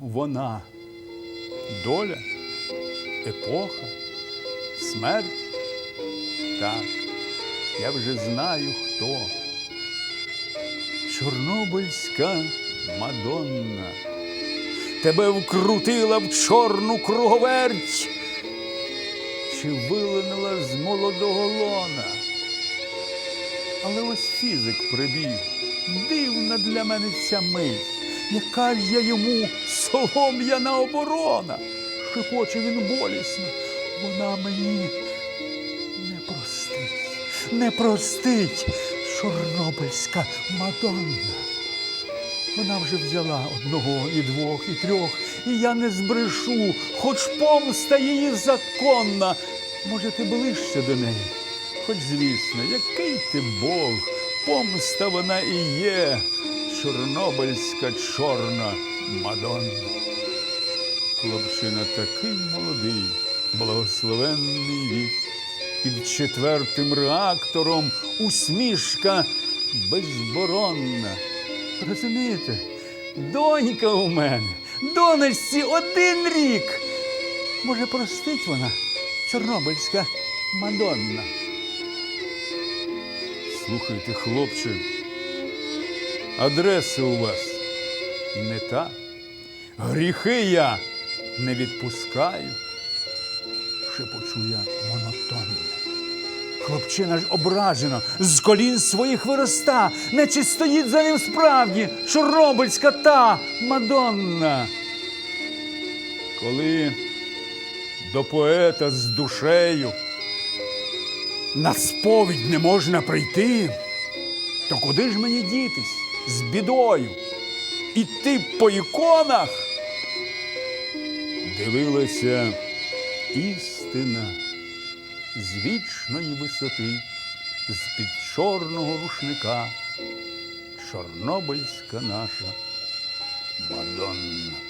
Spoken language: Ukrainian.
вона? Доля, епоха, смерть? Так, я вже знаю хто. Чорнобильська Мадонна. Тебе вкрутила в чорну круговерть, чи вилинула з молодого лона. Але ось фізик прибіг. Дивна для мене ця мить. Яка ж я йому солом'яна оборона? Шепоче він болісно. Вона мені не простить, не простить Чорнобильська Мадонна. Вона вже взяла одного і двох, і трьох, і я не збрешу, хоч помста її законна. Може, ти ближче до неї? Хоч, звісно, який ти Бог, помста вона і є, Чорнобильська чорна Мадонна. Хлопчина такий молодий, благословенний вік. Під четвертим реактором усмішка безборонна. Розумієте, донька у мене, донечці один рік. Може, простить вона, Чорнобильська Мадонна. Слухайте, хлопче, адреса у вас не та. Гріхи я не відпускаю. Шепочу я монотонно. Хлопчина ж ображено, з колін своїх вироста, наче стоїть за ним справді Чорнобильська та Мадонна. Коли до поета з душею на сповідь не можна прийти, то куди ж мені дітись з бідою? Іти по іконах? Дивилася істина з вічної висоти, з-під чорного рушника, чорнобильська наша Мадонна.